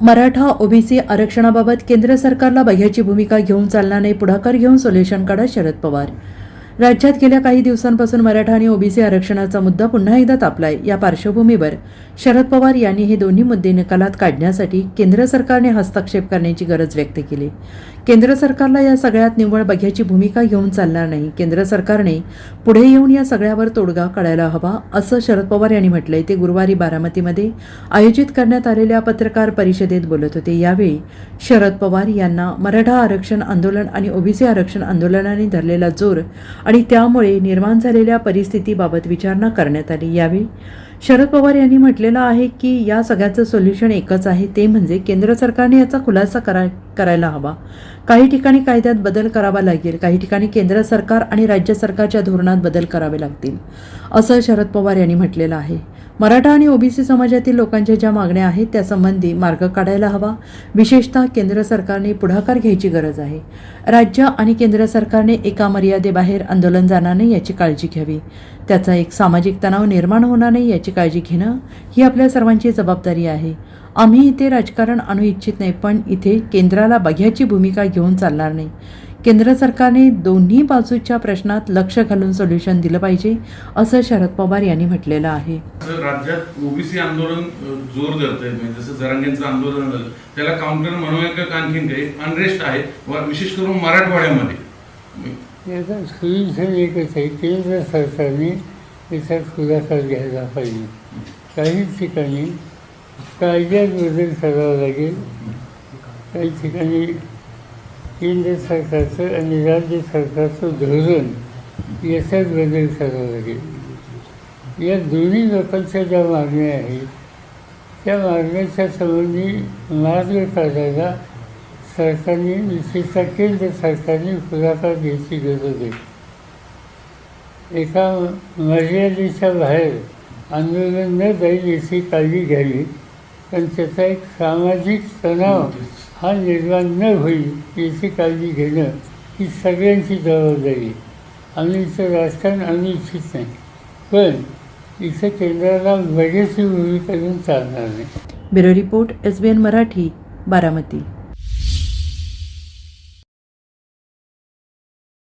Maratha OBC आरक्षणाबाबत केंद्र सरकारला बघ्याची भूमिका घेऊन चालणार नाही पुढाकार घेऊन सोल्युशन काढा शरद पवार. राज्यात गेल्या काही दिवसांपासून मराठा आणि ओबीसी आरक्षणाचा मुद्दा पुन्हा एकदा तापलाय. या पार्श्वभूमीवर शरद पवार यांनी हे दोन्ही मुद्दे निकालात काढण्यासाठी केंद्र सरकारने हस्तक्षेप करण्याची गरज व्यक्त केली. केंद्र सरकारला या सगळ्यात निव्वळ बघ्याची भूमिका घेऊन चालणार नाही. केंद्र सरकारने पुढे येऊन या सगळ्यावर तोडगा काढायला हवा असं शरद पवार यांनी म्हटलंय. ते गुरुवारी बारामतीमध्ये आयोजित करण्यात आलेल्या पत्रकार परिषदेत बोलत होते. यावेळी शरद पवार यांना मराठा आरक्षण आंदोलन आणि ओबीसी आरक्षण आंदोलनाने धरलेला जोर आणि त्यामुळे निर्माण झालेल्या परिस्थितीबाबत विचारणा करण्यात आली. यावेळी शरद पवार यांनी म्हटलेलं आहे की या सगळ्याचं सोल्युशन एकच आहे ते म्हणजे केंद्र सरकारने याचा खुलासा करा करायला हवा. काही ठिकाणी कायद्यात बदल करावा लागेल काही ठिकाणी केंद्र सरकार आणि राज्य सरकारच्या धोरणात बदल करावे लागतील असं शरद पवार यांनी म्हटलेलं आहे. मराठा आणि ओबीसी समाजातील लोकांच्या ज्या मागण्या आहेत त्यासंबंधी मार्ग काढायला हवा. विशेषतः केंद्र सरकारने पुढाकार घ्यायची गरज आहे. राज्य आणि केंद्र सरकारने एका मर्यादेबाहेर आंदोलन जाणार नाही याची काळजी घ्यावी. त्याचा एक सामाजिक तणाव निर्माण होणार नाही याची काळजी घेणं ही आपल्या सर्वांची जबाबदारी आहे. आम्ही इथे राजकारण आणू इच्छित नाही पण इथे केंद्राला बघ्याची भूमिका घेऊन चालणार नाही. केंद्र सरकारने दोन्ही बाजूच्या प्रश्नात लक्ष घालून सोल्युशन दिलं पाहिजे असं शरद पवार यांनी म्हटलेलं आहे. राज्यात ओबीसी आंदोलन जोर धरत म्हणजे जसं जरांगेंचं आंदोलन झालं त्याला काउंटर म्हणूया का आणखीन काही अनरेस्ट आहे विशेष करून मराठवाड्यामध्ये. याचा सोल्युशन एकच आहे केंद्र सरकारने त्याच्यात खुलासा घ्यायला पाहिजे. काही ठिकाणी कायद्यात बदल करावा लागेल. काही ठिकाणी केंद्र सरकारचं आणि राज्य सरकारचं धोरण याच्यात बदल करावा लागेल. या दोन्ही लोकांच्या ज्या मागण्या आहेत त्या मागण्याच्या संबंधी मार्ग काढायला सरकारने विशेषतः केंद्र सरकारने पुढाकार घ्यायची गरज आहे. एका मर्यादेच्या बाहेर आंदोलन न जाईल याची काळजी घ्यावी पण त्याचा एक सामाजिक तणाव हा निर्माण न होईल याची काळजी घेणं ही सगळ्यांची जबाबदारी. आम्ही इथं राजकारण आणू इच्छित नाही पण इथं केंद्राला बघ्याची भूमिका घेऊन चालणार नाही. Bureau report S B N Marathi Baramati.